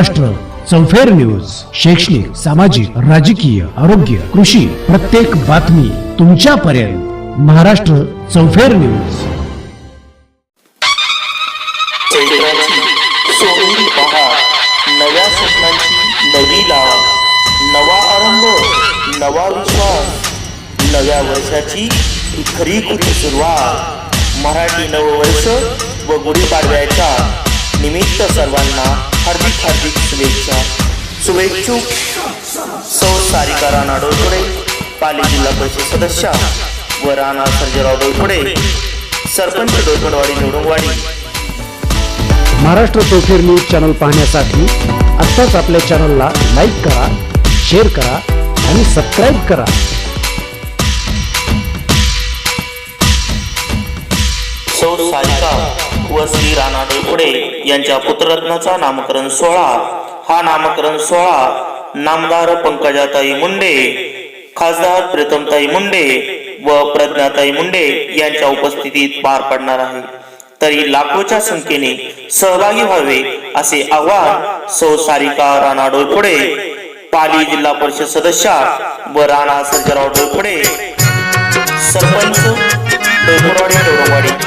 महाराष्ट्र चौफेर न्यूज शैक्षणिक सामाजिक राजकीय आरोग्य कृषी प्रत्येक बातमी तुमच्यापर्यंत. महाराष्ट्र चौफेर न्यूज नव्या स्वप्नांची नवी नवा आरंभ नवा विश्वास. नव्या वर्षाची खरी खुरी सुरुवात. मराठी नववर्ष व गुढीपाडव्याच्या निमित्त सर्वांना हार्दिक हार्दिक शुभेच्छा. शुभेच्छुक. सौ सारिका राणा डोळपुडे पाली जिल्हा परिषद सदस्य व राणा सर्जेराव डोळपुडे सरपंच डोळपडवाडी निवडणवाडी महाराष्ट्र चौफेर न्यूज चॅनल पाहण्यासाठी आत्ताच आपल्या चॅनलला लाईक करा शेअर करा आणि सबस्क्राईब करा. सौ सारिका. व श्री राणा डोळपुडे यांच्या पुत्ररत्नाचा नामकरण सोहळा. हा नामकरण सोहळा नामदार पंकजाताई मुंडे खासदार प्रीतमताई मुंडे व प्रज्ञाताई मुंडे यांच्या उपस्थितीत पार पडणार आहे. तरी लाखोच्या संख्येने सहभागी व्हावे असे आवाहन सौ सारिका राणा डोळपुडे पाली जिल्हा परिषद सदस्य व राणा सर्जराव डोळपुडे सरपंच डोळपुरवाडी डोरवाडी